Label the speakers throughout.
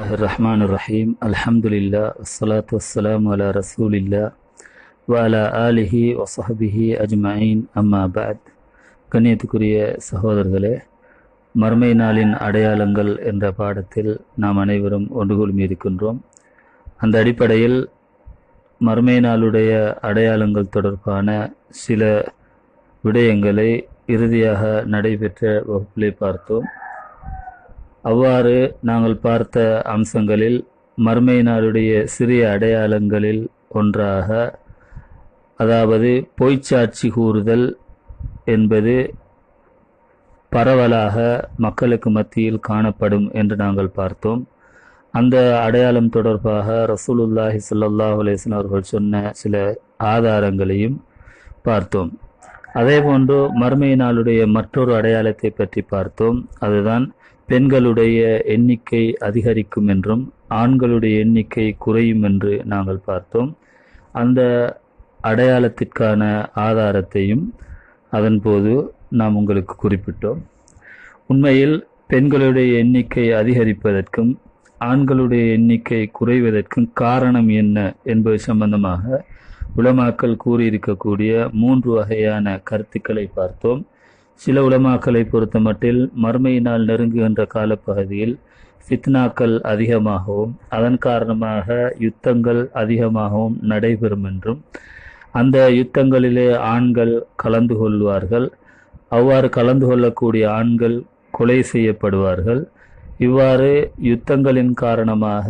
Speaker 1: الله الرحمن الرحيم الحمد لله والصلاة والسلام على رسول الله وعلى آله وصحبه أجمعين أما بعد கண்ணியத்துக்குரிய சகோதரர்களே மர்மை நாளின் அடையாளங்கள் என்ற பாடத்தில் நாம் அனைவரும் ஒன்று குழுமி இருக்கின்றோம் அந்த அடிப்படையில் மர்மை நாளுடைய அடையாளங்கள் தொடர்பான சில விடயங்களை இறுதியாக நடைபெற்ற வகுப்பிலே பார்த்தோம் அவ்வாறு நாங்கள் பார்த்த அம்சங்களில் மர்மையினாருடைய நாளுடைய சிறிய அடையாளங்களில் ஒன்றாக அதாவது பொய்ச்சாட்சி கூறுதல் என்பது பரவலாக மக்களுக்கு மத்தியில் காணப்படும் என்று நாங்கள் பார்த்தோம். அந்த அடையாளம் தொடர்பாக ரசூலுல்லாஹி ஸல்லல்லாஹு அலேசன் அவர்கள் சொன்ன சில ஆதாரங்களையும் பார்த்தோம். அதேபோன்று மர்மை நாளுடைய மற்றொரு அடையாளத்தை பற்றி பார்த்தோம். அதுதான் பெண்களுடைய எண்ணிக்கை அதிகரிக்கும் என்றும் ஆண்களுடைய எண்ணிக்கை குறையும் என்று நாங்கள் பார்த்தோம். அந்த அடையாளத்திற்கான ஆதாரத்தையும் அதன்போது நாம் உங்களுக்கு குறிப்பிட்டோம். உண்மையில் பெண்களுடைய எண்ணிக்கை அதிகரிப்பதற்கும் ஆண்களுடைய எண்ணிக்கை குறைவதற்கும் காரணம் என்ன என்பது சம்பந்தமாக உலமாக்கள் கூறியிருக்கக்கூடிய மூன்று வகையான கருத்துக்களை பார்த்தோம். சில உலமாக்களை பொறுத்த மட்டில் மறுமையினால் நெருங்குகின்ற காலப்பகுதியில் ஃபித்னாக்கள் அதிகமாகவும் அதன் காரணமாக யுத்தங்கள் அதிகமாகவும் நடைபெறும் என்றும் அந்த யுத்தங்களிலே ஆண்கள் கலந்து கொள்வார்கள். அவ்வாறு கலந்து கொள்ளக்கூடிய ஆண்கள் கொலை செய்யப்படுவார்கள். இவ்வாறு யுத்தங்களின் காரணமாக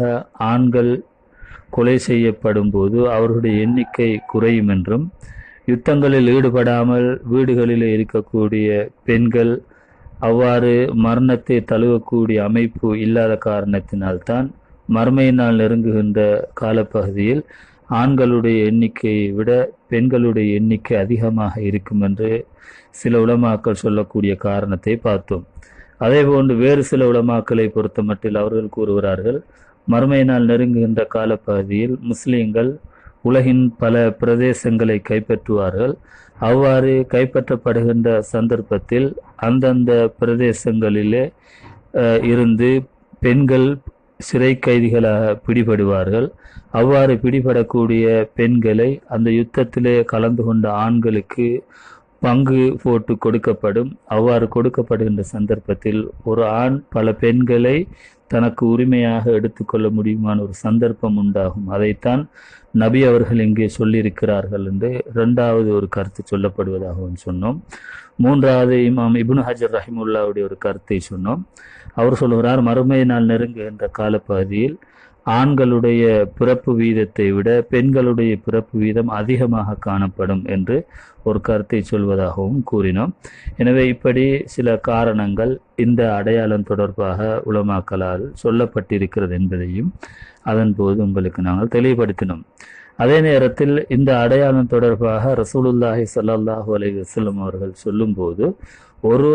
Speaker 1: ஆண்கள் கொலை செய்யப்படும் போது அவர்களுடைய எண்ணிக்கை குறையும் என்றும் யுத்தங்களில் ஈடுபடாமல் வீடுகளில் இருக்கக்கூடிய பெண்கள் அவ்வாறு மரணத்தை தழுவக்கூடிய அமைப்பு இல்லாத காரணத்தினால்தான் மர்மையினால் நெருங்குகின்ற காலப்பகுதியில் ஆண்களுடைய எண்ணிக்கையை விட பெண்களுடைய எண்ணிக்கை அதிகமாக இருக்கும் என்று சில உலமாக்கள் சொல்லக்கூடிய காரணத்தை பார்த்தோம். அதே போன்று வேறு சில உலமாக்களை பொறுத்த மட்டில் அவர்கள் கூறுகிறார்கள் மறுமையினால் நெருங்குகின்ற காலப்பகுதியில் முஸ்லீம்கள் உலகின் பல பிரதேசங்களை கைப்பற்றுவார்கள். அவ்வாறு கைப்பற்றப்படுகின்ற சந்தர்ப்பத்தில் அந்தந்த பிரதேசங்களிலே இருந்து பெண்கள் சிறை கைதிகளாக பிடிபடுவார்கள். அவ்வாறு பிடிபடக்கூடிய பெண்களை அந்த யுத்தத்திலே கலந்து கொண்ட ஆண்களுக்கு பங்கு போட்டு கொடுக்கப்படும். அவ்வாறு கொடுக்கப்படுகின்ற சந்தர்ப்பத்தில் ஒரு ஆண் பல பெண்களை தனக்கு உரிமையாக எடுத்துக்கொள்ள முடியுமான ஒரு சந்தர்ப்பம் உண்டாகும். அதைத்தான் நபி அவர்கள் இங்கே சொல்லியிருக்கிறார்கள் என்று இரண்டாவது ஒரு கருத்து சொல்லப்படுவதாகவும் சொன்னோம். மூன்றாவது இமாம் இபுன் ஹஜர் ரஹிமுல்லாவுடைய ஒரு கருத்தை சொன்னோம். அவர் சொல்கிறார் மறுமை நாள் நெருங்குகின்ற காலப்பகுதியில் ஆண்களுடைய பிறப்பு வீதத்தை விட பெண்களுடைய பிறப்பு வீதம் அதிகமாக காணப்படும் என்று ஒரு கருத்தை சொல்வதாகவும் கூறினோம். எனவே இப்படி சில காரணங்கள் இந்த அடையாளம் தொடர்பாக உளமாக்கலால் சொல்லப்பட்டிருக்கிறது என்பதையும் அதன் போது உங்களுக்கு நாங்கள் தெளிவுபடுத்தினோம். அதே நேரத்தில் இந்த அடையாளம் தொடர்பாக ரசூலுல்லாஹி சல்லாஹூ அலி வசல்லம் அவர்கள் சொல்லும்போது ஒரு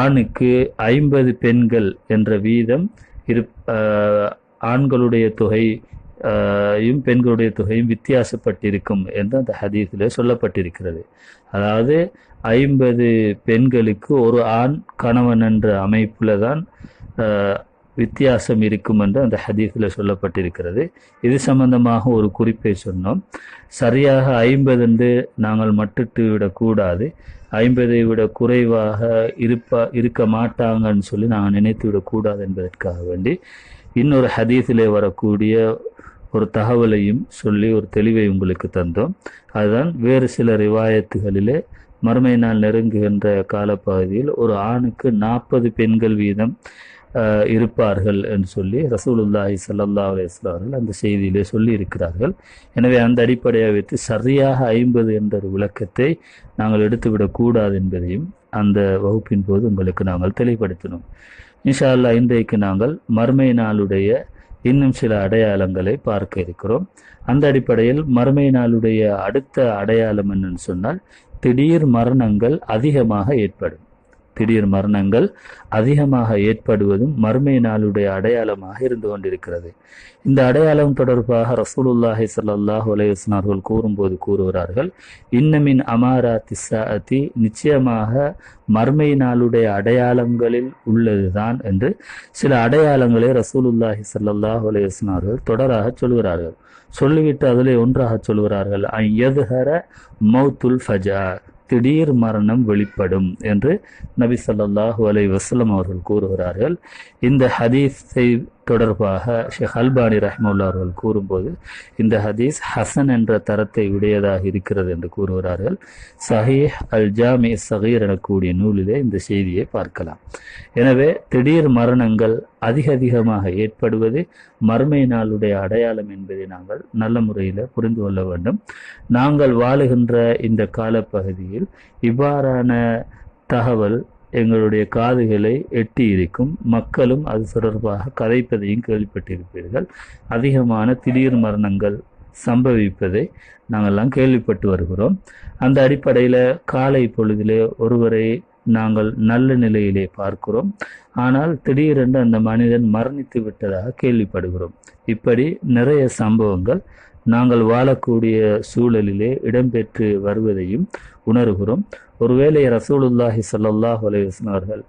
Speaker 1: ஆணுக்கு ஐம்பது பெண்கள் என்ற வீதம் இரு ஆண்களுடைய தொகை யும் பெண்களுடைய தொகையும் வித்தியாசப்பட்டிருக்கும் என்று அந்த ஹதீஸில் சொல்லப்பட்டிருக்கிறது. அதாவது ஐம்பது பெண்களுக்கு ஒரு ஆண் கணவன் என்ற அமைப்பில் தான் வித்தியாசம் இருக்கும் என்று அந்த ஹதீஸில் சொல்லப்பட்டிருக்கிறது. இது சம்பந்தமாக ஒரு குறிப்பை சொன்னோம். சரியாக ஐம்பது என்று நாங்கள் மட்டிட்டு விடக்கூடாது. ஐம்பதை விட குறைவாக இருப்பா இருக்க மாட்டாங்கன்னு சொல்லி நாங்கள் நினைத்து விடக்கூடாது என்பதற்காக வேண்டி இன்னொரு ஹதீஸிலே வரக்கூடிய ஒரு தகவலையும் சொல்லி ஒரு தெளிவை உங்களுக்கு தந்தோம். அதுதான் வேறு சில ரிவாயத்துகளிலே மறுமை நாள் நெருங்குகின்ற காலப்பகுதியில் ஒரு ஆணுக்கு நாற்பது பெண்கள் வீதம் இருப்பார்கள் என்று சொல்லி ரசூலுல்லாஹி சல்லா அலையார்கள் அந்த செய்தியிலே சொல்லி இருக்கிறார்கள் எனவே அந்த அடிப்படையை வைத்து சரியாக ஐம்பது என்ற ஒரு விளக்கத்தை நாங்கள் எடுத்துவிடக்கூடாது என்பதையும் அந்த வகுப்பின் போது உங்களுக்கு நாங்கள் தெளிவுபடுத்தினோம். இன்ஷா அல்லா இன்றைக்கு நாங்கள் மர்மை நாளுடைய இன்னும் சில அடையாளங்களை பார்க்க இருக்கிறோம். அந்த அடிப்படையில் மறுமை நாளுடைய அடுத்த அடையாளம் என்னன்னு சொன்னால் திடீர் மரணங்கள் அதிகமாக ஏற்படும். திடீர் மரணங்கள் அதிகமாக ஏற்படுவதும் மறுமை நாளுடைய அடையாளமாக இருந்து கொண்டிருக்கிறது. இந்த அடையாளம் தொடர்பாக ரசூலுல்லாஹி சல்லாஹ் அலைஹி அவர்கள் கூறும்போது கூறுகிறார்கள் இன்னமின் அமாரா திசாஅதி நிச்சயமாக மர்மை நாளுடைய அடையாளங்களில் உள்ளதுதான் என்று சில அடையாளங்களை ரசூலுல்லாஹி சல்லாஹ் அலைஹி அவர்கள் தொடராக சொல்கிறார்கள். சொல்லிவிட்டு அதிலே ஒன்றாக சொல்கிறார்கள் ஐயதுஹர மௌத்துல் ஃபஜா திடீர் மரணம் வெளிப்படும் என்று நபி ஸல்லல்லாஹு அலை வசலம் அவர்கள் கூறுகிறார்கள். இந்த ஹதீஸை தொடர்பாக ஷேக் அல்பானி ரஹ்முல்லா அவர்கள் கூறும்போது இந்த ஹதீஸ் ஹசன் என்ற தரத்தை உடையதாக இருக்கிறது என்று கூறுகிறார்கள். சஹீஹ் அல் ஜாமி சஹீர் எனக்கூடிய நூலிலே இந்த செய்தியை பார்க்கலாம். எனவே திடீர் மரணங்கள் அதிக அதிகமாக ஏற்படுவது மர்மை நாளுடைய அடையாளம் என்பதை நாங்கள் நல்ல முறையில் புரிந்து கொள்ள வேண்டும். நாங்கள் வாழுகின்ற இந்த காலப்பகுதியில் இவ்வாறான தகவல் எங்களுடைய காதுகளை எட்டி இருக்கும் மக்களும் அது தொடர்பாக கதைப்பதையும் கேள்விப்பட்டிருப்பீர்கள். அதிகமான திடீர் மரணங்கள் சம்பவிப்பதை நாங்கள்லாம் கேள்விப்பட்டு வருகிறோம். அந்த அடிப்படையில் காலை பொழுதிலே ஒருவரை நாங்கள் நல்ல நிலையிலே பார்க்கிறோம். ஆனால் திடீரென்று அந்த மனிதன் மரணித்து விட்டதாக கேள்விப்படுகிறோம். இப்படி நிறைய சம்பவங்கள் நாங்கள் வாழக்கூடிய சூழலிலே இடம்பெற்று வருவதையும் உணர்கிறோம். ஒருவேளை ரசூலுல்லாஹி சல்லாஹ் அலைஹி அவர்கள்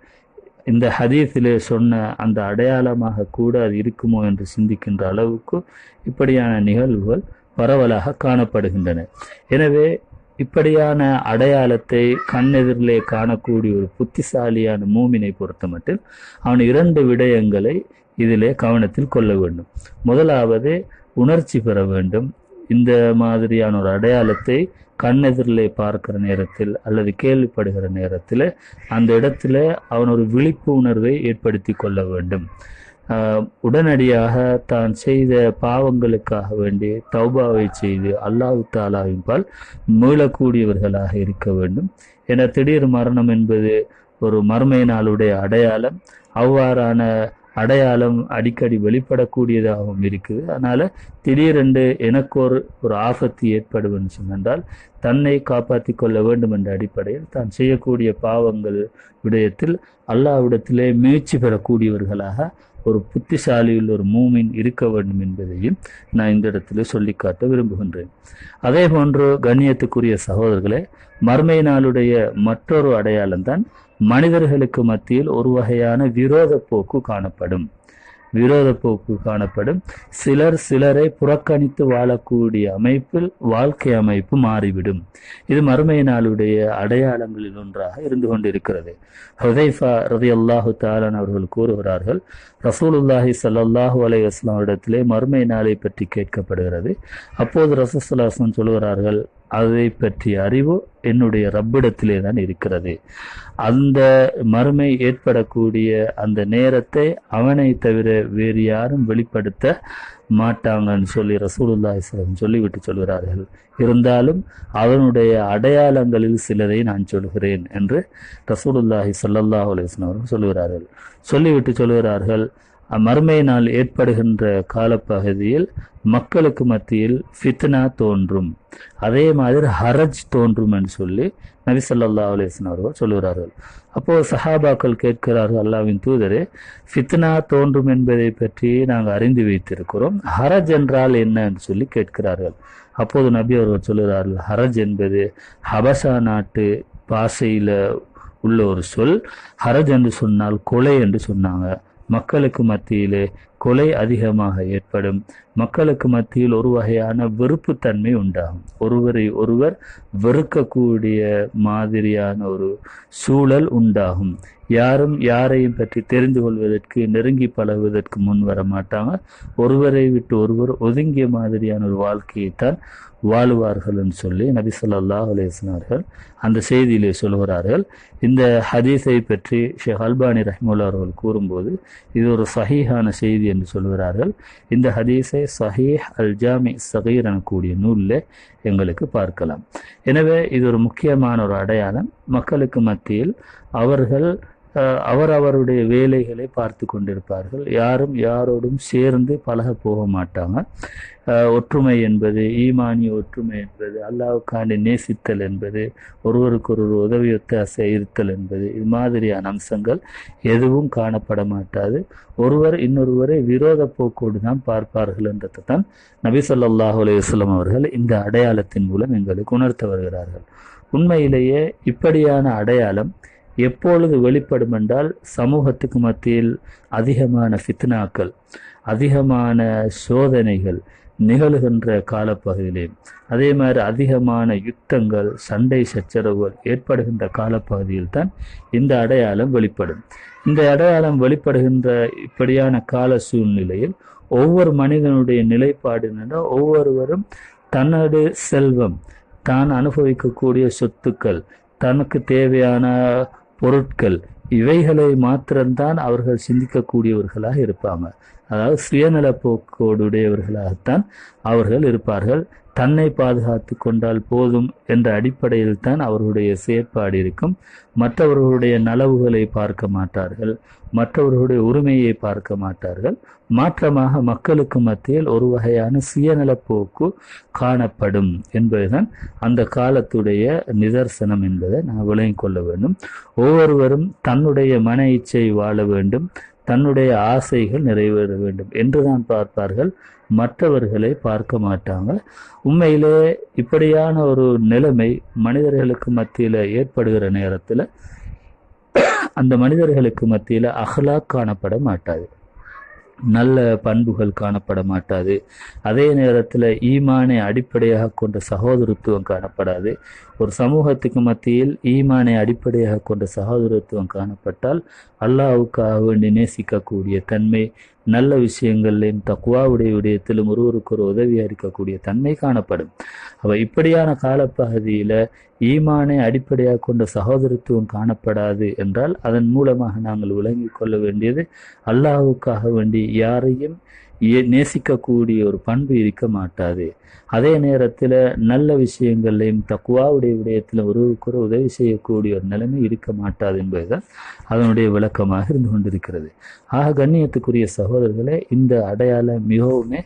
Speaker 1: இந்த ஹதீஸிலே சொன்ன அந்த அடையாளமாக கூட அது இருக்குமோ என்று சிந்திக்கின்ற அளவுக்கு இப்படியான நிகழ்வுகள் பரவலாக காணப்படுகின்றன. எனவே இப்படியான அடையாளத்தை கண்ணெதிரிலே காணக்கூடிய ஒரு புத்திசாலியான மூமினை பொறுத்தமட்டில் அவன் இரண்டு விடயங்களை இதிலே கவனத்தில் கொள்ள வேண்டும். முதலாவது உணர்ச்சி பெற வேண்டும். இந்த மாதிரியான ஒரு அடையாளத்தை கண்ணெதிரிலே பார்க்கிற நேரத்தில் அல்லது கேள்விப்படுகிற நேரத்தில் அந்த இடத்துல அவன் ஒரு விழிப்பு உணர்வை ஏற்படுத்தி கொள்ள வேண்டும். உடனடியாக தான் செய்த பாவங்களுக்காக வேண்டி தௌபாவை செய்து அல்லாஹு தாலாவின்பால் மீளக்கூடியவர்களாக இருக்க வேண்டும். என திடீர் மரணம் என்பது ஒரு மர்மை நாளுடைய அடையாளம். அவ்வாறான அடையாளம் அடிக்கடி வெளிப்படக்கூடியதாகவும் இருக்குது. அதனால திடீரென்று எனக்கு ஒரு ஒரு ஆபத்து ஏற்படும் சொன்னால் தன்னை காப்பாற்றி கொள்ள வேண்டும் என்ற அடிப்படையில் தான் செய்யக்கூடிய பாவங்கள் விடயத்தில் அல்லாவிடத்திலே முயற்சி பெறக்கூடியவர்களாக ஒரு புத்திசாலியில் ஒரு மூமின் இருக்க வேண்டும் என்பதையும் நான் இந்த இடத்துல சொல்லி காட்ட விரும்புகின்றேன். அதே போன்று கண்ணியத்துக்குரிய சகோதரர்களே மர்மை நாளுடைய மற்றொரு அடையாளம்தான் மனிதர்களுக்கு மத்தியில் ஒரு வகையான விரோத போக்கு காணப்படும். விரோத போக்கு காணப்படும். சிலர் சிலரை புறக்கணித்து வாழக்கூடிய அமைப்பில் வாழ்க்கை அமைப்பு மாறிவிடும். இது மறுமை நாளுடைய அடையாளங்களில் ஒன்றாக இருந்து கொண்டிருக்கிறது. ஹுதைஃபா ரதி அல்லாஹு தாலான் அவர்கள் கூறுகிறார்கள் ரசூலுல்லாஹி சல்லாஹூ அலை வஸ்லாம் இடத்திலே மறுமை நாளை பற்றி கேட்கப்படுகிறது. அப்போது ரசூலுல்லாஹ் சொல்கிறார்கள் அதை பற்றிய அறிவு என்னுடைய ரப்பிடத்திலே தான் இருக்கிறது. அந்த மறுமை ஏற்படக்கூடிய அந்த நேரத்தை அவனை தவிர வேறு யாரும் வெளிப்படுத்த மாட்டாங்கன்னு சொல்லி ரசூலுல்லாஹி சொல்லிவிட்டு சொல்கிறார்கள். இருந்தாலும் அவனுடைய அடையாளங்களில் சிலதை நான் சொல்கிறேன் என்று ரசூலுல்லாஹி ஸல்லல்லாஹு அலிஸ்லாம் அவர்கள் சொல்கிறார்கள் சொல்லிவிட்டு சொல்கிறார்கள் மறுமை நாள் ஏற்படுகின்ற காலப்பகுதியில் மக்களுக்கு மத்தியில் ஃபித்னா தோன்றும். அதே மாதிரி ஹரஜ் தோன்றும் என்று சொல்லி நபி ஸல்லல்லாஹு அலைஹி அவர்கள் சொல்கிறார்கள் அப்போது சஹாபாக்கள் கேட்கிறார்கள் அல்லாவின் தூதரே ஃபித்னா தோன்றும் என்பதை பற்றி நாங்கள் அறிந்து வைத்திருக்கிறோம். ஹரஜ் என்றால் என்ன? என்று சொல்லி கேட்கிறார்கள். அப்போது நபி அவர்கள் சொல்கிறார்கள் ஹரஜ் என்பது ஹபசா நாட்டு பாசையில் உள்ள ஒரு சொல். ஹரஜ் என்று சொன்னால் கொலை என்று சொன்னாங்க. மக்களுக்கு மத்தியிலே கொலை அதிகமாக ஏற்படும். மக்களுக்கு மத்தியில் ஒரு வகையான வெறுப்புத்தன்மை உண்டாகும். ஒருவரை ஒருவர் வெறுக்கக்கூடிய மாதிரியான ஒரு சூழல் உண்டாகும். யாரும் யாரையும் பற்றி தெரிந்து கொள்வதற்கு நெருங்கி பழகுவதற்கு முன் வர மாட்டாங்க. ஒருவரை விட்டு ஒருவர் ஒதுங்கிய மாதிரியான ஒரு வாழ்க்கையைத்தான் வாழ்வார்கள் என்று சொல்லி நபி ஸல்லல்லாஹு அலேசினார்கள் அந்த செய்தியிலே சொல்கிறார்கள். இந்த ஹதீஸை பற்றி ஷேக் அல்பானி ரஹ்முல்லா அவர்கள் கூறும்போது இது ஒரு சஹீஹான செய்தி என்று சொல்கிறார்கள் இந்த ஹதீஸை சஹீஹ் அல் ஜாமி சகீர் எனக்கூடிய நூலில் எங்களுக்கு பார்க்கலாம். எனவே இது ஒரு முக்கியமான ஒரு அடையாளம். மக்களுக்கு மத்தியில் அவர்கள் அவர் அவருடைய வேலைகளை பார்த்து கொண்டிருப்பார்கள். யாரும் யாரோடும் சேர்ந்து பழக போக மாட்டாங்க. ஒற்றுமை என்பது ஈமானிய ஒற்றுமை என்பது அல்லாவுக்காண்டி நேசித்தல் என்பது ஒருவருக்கொருவர் உதவி ஒத்தாசை இருத்தல் என்பது இது மாதிரியான அம்சங்கள் எதுவும் காணப்பட மாட்டாது. ஒருவர் இன்னொருவரை விரோத போக்கோடு தான் பார்ப்பார்கள் என்றதை தான் நபி ஸல்லல்லாஹு அவர்கள் இந்த அடையாளத்தின் மூலம் எங்களுக்கு உணர்த்த வருகிறார்கள். உண்மையிலேயே இப்படியான அடையாளம் எப்பொழுது வெளிப்படும் என்றால் சமூகத்துக்கு மத்தியில் அதிகமான ஃபித்னாக்கள் அதிகமான சோதனைகள் நிகழுகின்ற காலப்பகுதியிலே. அதே மாதிரி அதிகமான யுத்தங்கள் சண்டை சச்சரவுகள் ஏற்படுகின்ற காலப்பகுதியில் தான் இந்த அடையாளம் வெளிப்படும். இந்த அடையாளம் வெளிப்படுகின்ற இப்படியான கால சூழ்நிலையில் ஒவ்வொரு மனிதனுடைய நிலைப்பாடு என்னன்னா ஒவ்வொருவரும் தனது செல்வம் தான் அனுபவிக்கக்கூடிய சொத்துக்கள் தனக்கு தேவையான பொருட்கள் இவைகளை மாத்திரம்தான் அவர்கள் சிந்திக்கக்கூடியவர்களாக இருப்பாங்க. அதாவது சுயநல போக்கோடுடையவர்களாகத்தான் அவர்கள் இருப்பார்கள். தன்னை பாதுகாத்து கொண்டால் போதும் என்ற அடிப்படையில் தான் அவர்களுடைய செயற்பாடு இருக்கும். மற்றவர்களுடைய நலவுகளை பார்க்க மாட்டார்கள். மற்றவர்களுடைய உரிமையை பார்க்க மாட்டார்கள். மாற்றமாக மக்களுக்கு மத்தியில் ஒரு வகையான சுயநலப் போக்கு காணப்படும் என்பதுதான் அந்த காலத்துடைய நிதர்சனம் என்பதை நான் விளங்கிக் கொள்ள வேண்டும். ஒவ்வொருவரும் தன்னுடைய மன இச்சை வாழ வேண்டும். தன்னுடைய ஆசைகள் நிறைவேற வேண்டும் என்றுதான் பார்ப்பார்கள். மற்றவர்களை பார்க்க மாட்டாங்க. உண்மையிலே இப்படியான ஒரு நிலைமை மனிதர்களுக்கு மத்தியில் ஏற்படுகிற நேரத்தில் அந்த மனிதர்களுக்கு மத்தியில் அஹ்லாக் காணப்பட மாட்டாது. நல்ல பண்புகள் காணப்பட மாட்டாது அதே நேரத்தில் ஈமானை அடிப்படையாக கொண்ட சகோதரத்துவம் காணப்படாது. ஒரு சமூகத்துக்கு மத்தியில் ஈமானை அடிப்படையாக கொண்ட சகோதரத்துவம் காணப்பட்டால் அல்லாவுக்காக வேண்டி நேசிக்கக்கூடிய தன்மை நல்ல விஷயங்களிலும் தக்குவாவுடைய விடயத்திலும் ஒருவருக்கு ஒரு உதவியாக இருக்கக்கூடிய தன்மை காணப்படும். அவள் இப்படியான காலப்பகுதியில் ஈமானை அடிப்படையாக கொண்ட சகோதரத்துவம் காணப்படாது என்றால் அதன் மூலமாக நாங்கள் விளங்கிக் கொள்ள வேண்டியது அல்லாஹுக்காக வேண்டி யாரையும் நேசிக்கக்கூடிய ஒரு பண்பு இருக்க மாட்டாது. அதே நேரத்தில் நல்ல விஷயங்களையும் தக்குவாவுடைய விடயத்தில் ஒருவருக்கு ஒரு உதவி செய்யக்கூடிய ஒரு நிலைமை இருக்க மாட்டாது என்பதுதான் அதனுடைய விளக்கமாக இருந்து கொண்டிருக்கிறது. ஆக கண்ணியத்துக்குரிய சகோதரர்களே இந்த அடையாளம் மிகவுமே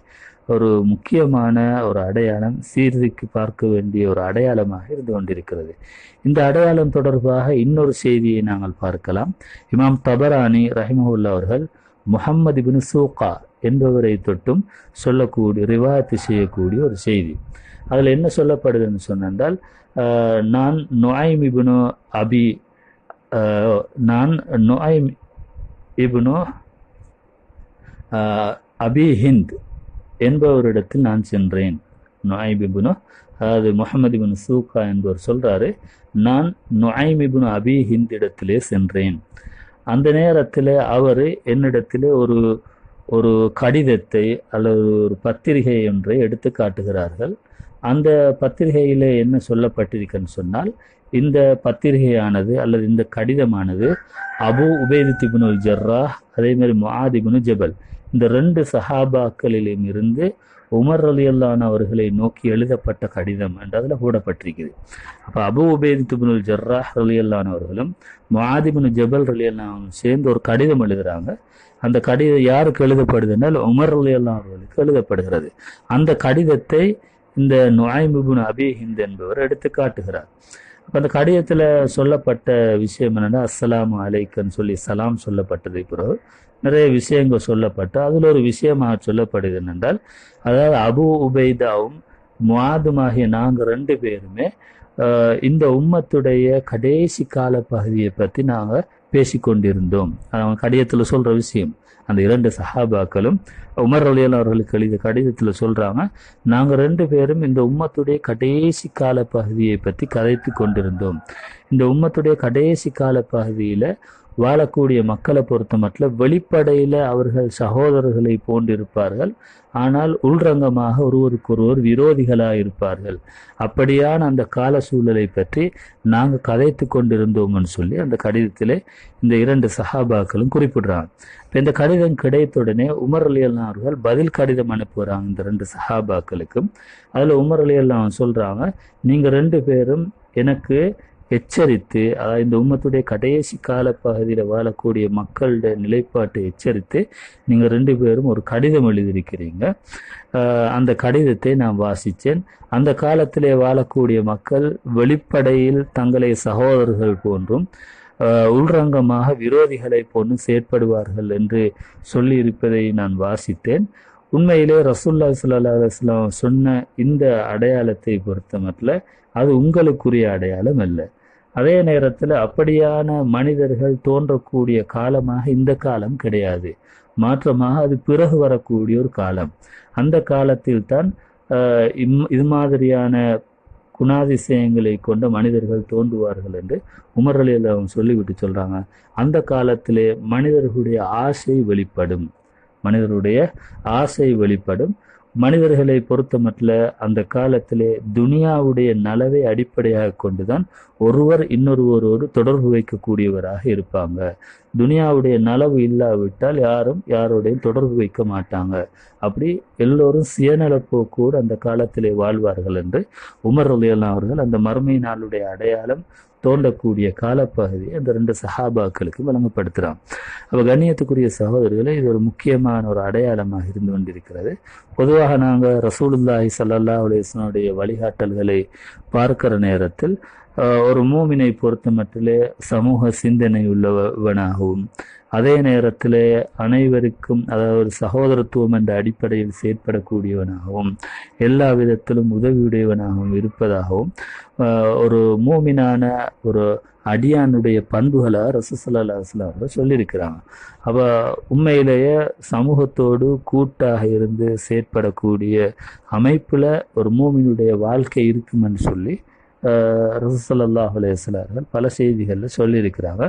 Speaker 1: ஒரு முக்கியமான ஒரு அடையாளம் சீர்திக்கு பார்க்க வேண்டிய ஒரு அடையாளமாக இருந்து கொண்டிருக்கிறது. இந்த அடையாளம் தொடர்பாக இன்னொரு செய்தியை நாங்கள் பார்க்கலாம். இமாம் தபரானி ரஹிமஹுல்லா அவர்கள் முஹம்மது பின் சூகா என்பவரை தொட்டும் சொல்லக்கூடிய ரிவாயத்து செய்யக்கூடிய ஒரு செய்தி. அதில் என்ன சொல்லப்படுதுன்னு சொன்னால் ஆஹ், நான் நொய்ம் இப்னு அபி ஆஹ், நான் நொய்ம் இப்னு அபி ஹிந்த் என்பவரிடத்தில் நான் சென்றேன். நொய்ம் இப்னு அதாவது முகமது இபின் சூக்கா என்பவர் சொல்றாரு நான் நொய்ம் இப்னு அபி ஹிந்த் இடத்திலே சென்றேன். அந்த நேரத்தில் அவர் என்னிடத்திலே ஒரு ஒரு கடிதத்தை அல்லது ஒரு பத்திரிகை ஒன்றை எடுத்து காட்டுகிறார்கள். அந்த பத்திரிகையில் என்ன சொல்லப்பட்டிருக்குன்னு சொன்னால் இந்த பத்திரிகையானது அல்லது இந்த கடிதமானது அபு உபேது திபுனுல் ஜர்ரா அதே மாதிரி முஆதிபுனு ஜபல் இந்த ரெண்டு சஹாபாக்களிலும் இருந்து உமர் அலியல்லான் அவர்களை நோக்கி எழுதப்பட்ட கடிதம் என்று அதில் கூடப்பட்டிருக்குது அப்போ அபு உபேது திபுனுல் ஜர்ரா அலியல்லான் அவர்களும் மாதிபுனு ஜபல் அலியல்லாம் சேர்ந்து ஒரு கடிதம் எழுதுறாங்க. அந்த கடிதம் யாருக்கு எழுதப்படுதுன்னால் உமர் ரலியல்லான் அவர்களுக்கு எழுதப்படுகிறது. அந்த கடிதத்தை இந்த நுழைமுபுன் அபி ஹிந்த் என்பவர் எடுத்து காட்டுகிறார். அந்த கடிதத்தில் சொல்லப்பட்ட விஷயம் என்னென்னா அஸ்லாம் அலைக்கன்னு சொல்லி சலாம் சொல்லப்பட்டதை பிறகு நிறைய விஷயங்கள் சொல்லப்பட்டு அதில் ஒரு விஷயமாக சொல்லப்படுது என்னென்றால் அதாவது அபு உபைதாவும் முவாதுமாகிய நாங்கள் ரெண்டு பேருமே இந்த உம்மத்துடைய கடைசி கால பகுதியை பற்றி நாங்கள் பேசிக்கொண்டிருந்தோம் அவங்க கடிதத்தில் சொல்கிற விஷயம். அந்த இரண்டு சஹாபாக்களும் உமர் அலியல் அவர்களுக்கு எழுதிய கடிதத்தில் சொல்கிறாங்க நாங்கள் ரெண்டு பேரும் இந்த உம்மத்துடைய கடைசி கால பகுதியை பற்றி கதைத்து கொண்டிருந்தோம். இந்த உம்மத்துடைய கடைசி கால பகுதியில் வாழக்கூடிய மக்களை பொறுத்த மட்டும் வெளிப்படையில் அவர்கள் சகோதரர்களை போன்றிருப்பார்கள். ஆனால் உள்ரங்கமாக ஒருவருக்கொருவர் விரோதிகளாக இருப்பார்கள் அப்படியான அந்த கால சூழலை பற்றி நாங்கள் கதைத்து கொண்டிருந்தோம்னு சொல்லி அந்த கடிதத்திலே இந்த இரண்டு சஹாபாக்களும் குறிப்பிடுறாங்க. இப்போ இந்த கடிதம் கிடைத்தவுடனே உமர் அலி அவர்கள் பதில் கடிதம் அனுப்புகிறாங்க இந்த ரெண்டு சஹாபாக்களுக்கும். அதில் உமர் அலி சொல்கிறாங்க நீங்கள் ரெண்டு பேரும் எனக்கு எச்சரித்து அதாவது இந்த உம்மத்துடைய கடைசி கால பகுதியில் வாழக்கூடிய மக்களுடைய நிலைப்பாட்டை எச்சரித்து நீங்கள் ரெண்டு பேரும் ஒரு கடிதம் எழுதியிருக்கிறீங்க. அந்த கடிதத்தை நான் வாசித்தேன். அந்த காலத்திலே வாழக்கூடிய மக்கள் வெளிப்படையில் தங்களை சகோதரர்கள் போன்றும் உள்ரங்கமாக விரோதிகளை போன்று செயற்படுவார்கள் என்று சொல்லியிருப்பதை நான் வாசித்தேன். உண்மையிலே ரசூல்லா ஸல்லல்லாஹு சொன்ன இந்த அடையாளத்தை பொறுத்தமட்டில் அது உங்களுக்குரிய அடையாளம் அல்ல. அதே நேரத்தில் அப்படியான மனிதர்கள் தோன்றக்கூடிய காலமாக இந்த காலம் கிடையாது. மாற்றமாக அது பிறகு வரக்கூடிய ஒரு காலம். அந்த காலத்தில் தான் இம்- இது மாதிரியான குணாதிசயங்களை கொண்ட மனிதர்கள் தோன்றுவார்கள் என்று உமர் அவங்க சொல்லிவிட்டு சொல்கிறாங்க அந்த காலத்திலே மனிதர்களுடைய ஆசை வெளிப்படும். மனிதருடைய ஆசை வெளிப்படும். மனிதர்களை பொறுத்தமட்டில் அந்த காலத்திலே துனியாவுடைய நலவை அடிப்படையாக கொண்டுதான் ஒருவர் இன்னொருவரோடு தொடர்பு வைக்கக்கூடியவராக இருப்பாங்க. துனியாவுடைய நலவு இல்லாவிட்டால் யாரும் யாருடைய தொடர்பு வைக்க மாட்டாங்க. அப்படி எல்லோரும் சுயநலப்போக்கோடு அந்த காலத்திலே வாழ்வார்கள் என்று உமர் அலியல்லா அவர்கள் அந்த மறுமை நாளுடைய அடையாளம் தோண்டக்கூடிய காலப்பகுதியை அந்த ரெண்டு சஹாபாக்களுக்கு வழங்கப்படுத்துகிறான் அப்போ கண்ணியத்துக்குரிய சகோதரர்களே இது ஒரு முக்கியமான ஒரு அடையாளமாக இருந்து கொண்டிருக்கிறது. பொதுவாக நாங்கள் ரசூலுல்லாஹி ஸல்லல்லாஹு அலைஹி வழிகாட்டல்களை பார்க்கிற நேரத்தில் ஒரு மூமினை பொறுத்த மட்டிலே சமூக சிந்தனை உள்ளவனாகவும் அதே நேரத்தில் அனைவருக்கும் அதாவது சகோதரத்துவம் என்ற அடிப்படையில் செயற்படக்கூடியவனாகவும் எல்லா விதத்திலும் உதவியுடையவனாகவும் இருப்பதாகவும் ஒரு மூமினான ஒரு அடியானுடைய பண்புகளாக ரசூசல்லா அவர்கள் சொல்லியிருக்கிறாங்க. அப்போ உண்மையிலேயே சமூகத்தோடு கூட்டாக இருந்து செயற்படக்கூடிய அமைப்பில் ஒரு மூமினுடைய வாழ்க்கை இருக்குமென்னு சொல்லி ரசூசல்லாஹ் அலையார்கள் பல செய்திகளில் சொல்லியிருக்கிறாங்க.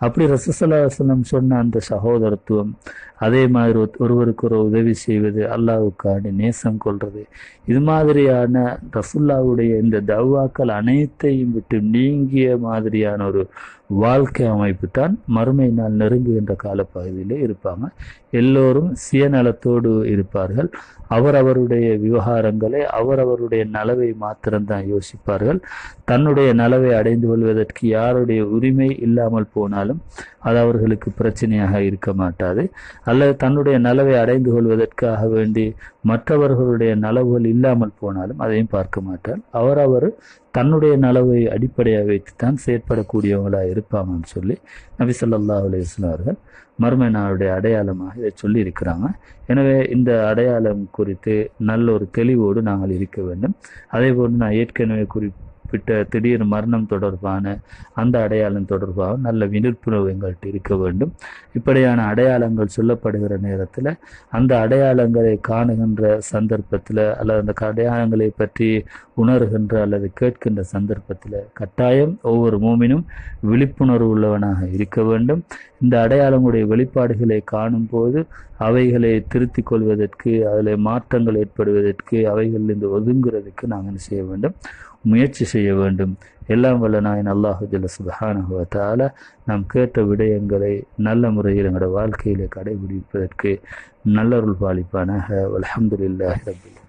Speaker 1: அப்படி ரசூசல்லாஹம் சொன்ன அந்த சகோதரத்துவம் அதே மாதிரி ஒருவருக்கு ஒரு உதவி செய்வது அல்லாஹ்வுக்காண்டி நேசம் கொள்வது இது மாதிரியான ரசுல்லாவுடைய இந்த தவ்வாக்கள் அனைத்தையும் விட்டு நீங்கிய மாதிரியான ஒரு வாழ்க்கை அமைப்பு தான் மறுமை நாள் நெருங்குகின்ற காலப்பகுதியிலே இருப்பாங்க. எல்லோரும் சுயநலத்தோடு இருப்பார்கள். அவரவருடைய விவகாரங்களை அவரவருடைய நலவை மாத்திரம்தான் யோசிப்பார்கள். தன்னுடைய நலவை அடைந்து கொள்வதற்கு யாருடைய உரிமை இல்லாமல் போனாலும் அது அவர்களுக்கு பிரச்சனையாக இருக்க மாட்டாது. அல்லது தன்னுடைய நலவை அடைந்து கொள்வதற்காக வேண்டி மற்றவர்களுடைய நலவுகள் இல்லாமல் போனாலும் அதையும் பார்க்க மாட்டார். அவரவர் தன்னுடைய நலவை அடிப்படையாக வைத்து தான் செயற்படக்கூடியவங்களாக இருப்பாங்கன்னு சொல்லி நபி சொல்லல்லா அலைஹி அவர்கள் மர்ம நாளுடைய அடையாளமாக இதை சொல்லி இருக்கிறாங்க எனவே இந்த அடையாளம் குறித்து நல்ல ஒரு தெளிவோடு நாங்கள் இருக்க வேண்டும். அதே போன்று நான் ஏற்கனவே குறிப்பிட்ட திடீர் மரணம் தொடர்பான அந்த அடையாளம் தொடர்பாக நல்ல விழிப்புணர்வு எங்கள்கிட்ட இருக்க வேண்டும். இப்படியான அடையாளங்கள் சொல்லப்படுகிற நேரத்தில் அந்த அடையாளங்களை காணுகின்ற சந்தர்ப்பத்தில் அல்லது அந்த அடையாளங்களை பற்றி உணர்கின்ற அல்லது கேட்கின்ற சந்தர்ப்பத்தில் கட்டாயம் ஒவ்வொரு மூமினும் விழிப்புணர்வு உள்ளவனாக இருக்க வேண்டும். இந்த அடையாளங்களுடைய வெளிப்பாடுகளை காணும்போது அவைகளை திருத்திக் கொள்வதற்கு அதில் மாற்றங்கள் ஏற்படுவதற்கு அவைகளிலிருந்து ஒதுங்குறதுக்கு நாங்கள் செய்ய வேண்டும்? முயற்சி செய்ய வேண்டும். எல்லாம் வல்ல நாயன் அல்லாஹுஜல்ல ஜல்ல நாம் கேட்ட விடயங்களை நல்ல முறையில் எங்களோட வாழ்க்கையிலே கடைபிடிப்பதற்கு நல்லருள் பாலிப்பானாக. அல்ஹம்துலில்லாஹி ரப்பில்